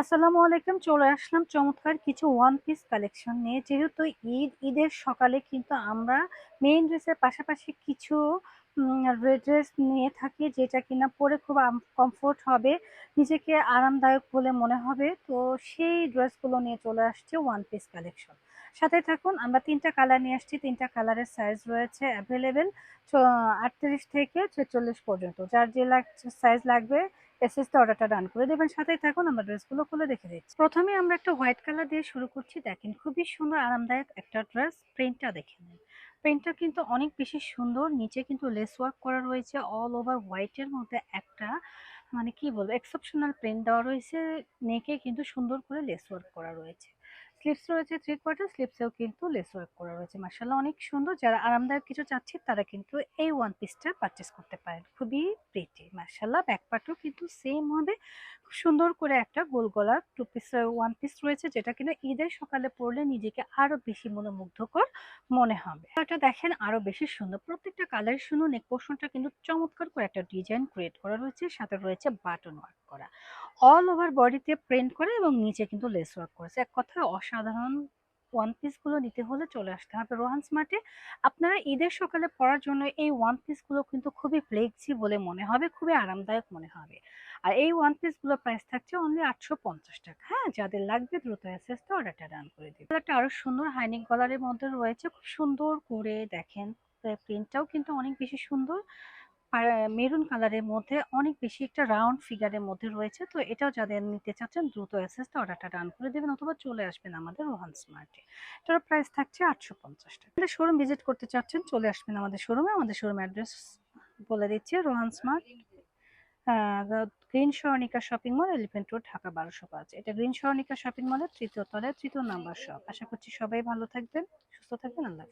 আসসালামু আলাইকুম, চলে আসলাম চমৎকার কিছু ওয়ান পিস কালেকশন নিয়ে। যেহেতু ঈদ, ঈদের সকালে কিন্তু আমরা মেইন ড্রেসের পাশাপাশি কিছু ড্রেস নিয়ে থাকি, যেটা কিনা পরে খুব কমফোর্ট হবে, নিজেকে আরামদায়ক বলে মনে হবে। তো সেই ড্রেসগুলো নিয়ে চলে আসছে ওয়ান পিস কালেকশন সাথে থাকুন, আমরা তিনটা কালার নিয়ে আসছি, তিনটা কালারের সাইজ রয়েছে অ্যাভেলেবেল আটত্রিশ থেকে ছেচল্লিশ পর্যন্ত। যার যে সাইজ লাগবে এসএসতে অর্ডারটা ডান করে দেবেন, সাথেই থাকুন, আমরা ড্রেসগুলো খুলে দেখে দিচ্ছি। প্রথমে আমরা একটা হোয়াইট কালার দিয়ে শুরু করছি, দেখেন খুবই সুন্দর, আরামদায়ক একটা ড্রেস প্রিন্টটা দেখে নিন। প্রিন্টটা কিন্তু অনেক বেশি সুন্দর, নিচে কিন্তু লেস ওয়ার্ক করা রয়েছে অল ওভার হোয়াইটের মধ্যে একটা মানে কি বলব এক্সেপশনাল প্রিন্ট দেওয়া রয়েছে নেকে কিন্তু সুন্দর করে লেস ওয়ার্ক করা রয়েছে। স্লিপস রয়েছে থ্রি কোয়ার্টার স্লিপসেও কিন্তু লেস ওয়ার্ক করা রয়েছে। মার্শাল্লাহ অনেক সুন্দর। যারা আরামদায়ক কিছু চাচ্ছে তারা কিন্তু এই ওয়ান পিসটা পারচেস করতে পারেন। খুবই প্রিটি মার্শাল্লাহ ব্যাক পার্টও কিন্তু সেম হবে। খুব সুন্দর করে একটা গোল গলার টু পিস ওয়ান পিস রয়েছে, যেটা কিনা ঈদের সকালে পরলে নিজেকে আরও বেশি মনোমুগ্ধকর মনে হবে। এটা দেখেন আরও বেশি সুন্দর। প্রত্যেকটা কালার শুনুন নেক পোর্শনটা কিন্তু চমৎকার করে একটা ডিজাইন ক্রিয়েট করা রয়েছে। সাথে রয়েছে বাটন ওয়ার্ক করা। অল ওভার বডিতে প্রিন্ট করে এবং নিচে কিন্তু লেস ওয়ার্ক করেছে। এক কথায় অসাধারণ ওয়ান পিসগুলো নিতে হলে চলে আসতে হবে। রোহান স্মার্টে আপনারা ঈদের সকালে পরার জন্য এই ওয়ান পিসগুলো কিন্তু খুবই ফ্লেক্সি বলে মনে হবে, খুবই আরামদায়ক মনে হবে। আর এই ওয়ান পিসগুলোর প্রাইস থাকছে অনলি আটশো পঞ্চাশ টাকা। হ্যাঁ যাদের লাগবে দ্রুত এসএসতে অর্ডারটা ডান করে দিবে। একটা আরও সুন্দর হাইনিক কলারের মধ্যে রয়েছে। খুব সুন্দর করে দেখেন। প্রিন্টটাও কিন্তু অনেক বেশি সুন্দর। মেরুন কালারের মধ্যে অনেক বেশি একটা রাউন্ড ফিগারের মধ্যে রয়েছে। তো এটাও যাদের নিতে চাচ্ছেন, দ্রুত এসএসটা অর্ডারটা ডান করে দেবেন অথবা চলে আসবেন আমাদের রোহান স্মার্টে এটার প্রাইস থাকছে আটশো পঞ্চাশ টাকা। শোরুম ভিজিট করতে চাচ্ছেন, চলে আসবেন আমাদের শোরুমে আমাদের শোরুম অ্যাড্রেস বলে দিচ্ছি Rohan smart green Swarnika shopping mall Elephant Road Dhaka বারোশো পাঁচ। এটা গ্রিন স্বর্ণিকা শপিং মলের তৃতীয় তলায় তৃতীয় নাম্বার শপ আশা করছি সবাই ভালো থাকবেন, সুস্থ থাকবেন, আল্লাহ